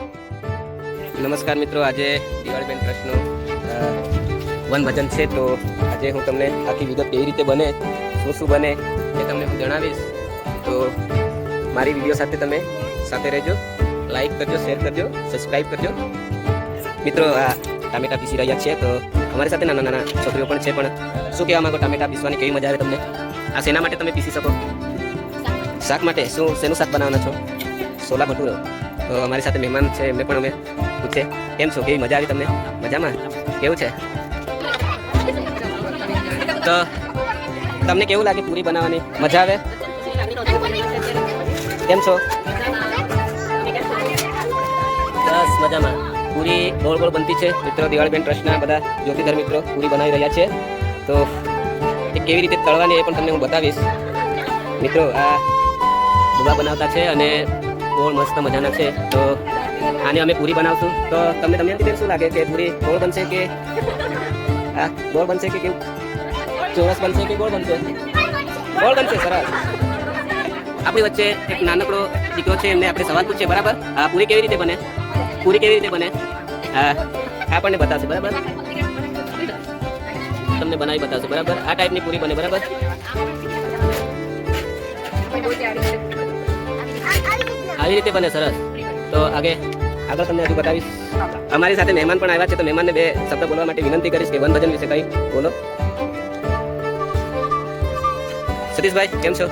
નમસ્કાર મિત્રો આજે દિવાળી બેન ટ્રસ્ટનું અ, વન ભજન છે. તો આજે હું તમને આખી વિગત કેવી રીતે બને શું શું બને એ તમને હું જણાવીશ. તો મારી વીડિયો સાથે તમે સાથે રહેજો લાઈક કરજો શેર કરજો સબસ્ક્રાઈબ કરજો. મિત્રો આ ટામેટા પીસી રહ્યા છે. તો અમારી સાથે નાના નાના છોકરીઓ પણ છે પણ શું કહેવા માંગો? ટામેટા પીસવાની કેવી મજા આવે તમને? આ શેના માટે તમે પીસી શકો? શાક માટે? શું શેનું શાક બનાવવાના છો? સોલા ભટુરો. તો અમારી સાથે મહેમાન છે, એમને પણ અમે પૂછે. કેમ છો? કેવી મજા આવી તમને? મજામાં? કેવું છે? તો તમને કેવું લાગે પૂરી બનાવવાની? મજા આવે? કેમ છો? બસ મજામાં. પૂરી ગોળ ગોળ બનતી છે. મિત્રો, દિવાળીબેન ટ્રસ્ટના બધા જ્યોતિધર મિત્રો પૂરી બનાવી રહ્યા છે. તો એ કેવી રીતે તળવાની એ પણ તમને હું બતાવીશ. મિત્રો, આ ડુબા બનાવતા છે અને ગોળ મસ્ત મજાના છે. તો આને અમે પૂરી બનાવશું. તો તમને તમને શું લાગે કે પૂરી ગોળ બનશે કે હા, ગોળ બનશે કે કેવું? ચોરસ બનશે કે ગોળ બનશે? ગોળ બનશે, સરસ. આપણી વચ્ચે એક નાનકડો દીકરો છે, એમને આપણે સવાલ પૂછીએ, બરાબર? હા પૂરી કેવી રીતે બને? પૂરી કેવી રીતે બને? હા, આપણને બતાવશે, બરાબર? તમને બનાવી બતાવશે, બરાબર? આ ટાઈપની પૂરી બને, બરાબર? આવી રીતે બને સરસ. તો આગે આગળ તમને હજુ બતાવીશ. અમારી સાથે મહેમાન પણ આવ્યા છે, તો મહેમાનને બે શબ્દ બોલવા માટે વિનંતી કરીશ કે વન ભજન વિશે કંઈ બોલો. સતીશભાઈ, કેમ છો?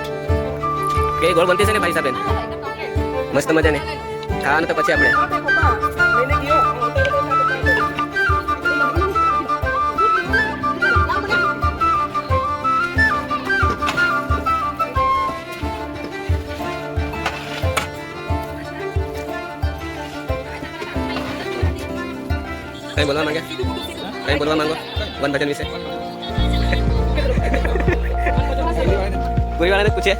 કે ગોળ બનતી છે ને ભાઈ સાહેબ મસ્ત મજાને. ખાવાનું તો પછી આપણે. કઈ બોલવા માંગે કઈ બોલવા માંગો વન ભજન વિશે કોઈ વાળાને પૂછે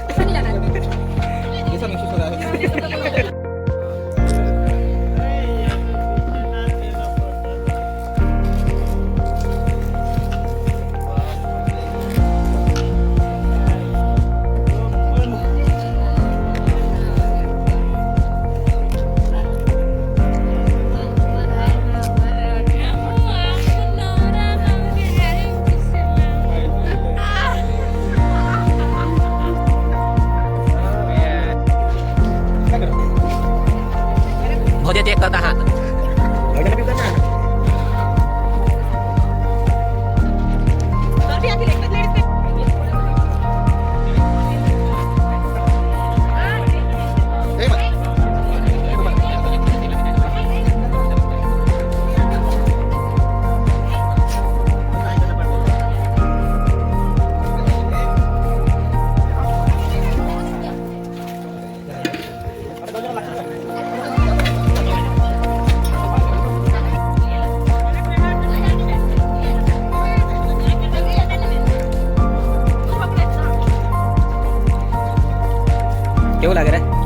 大汉 કેવું લાગે રે?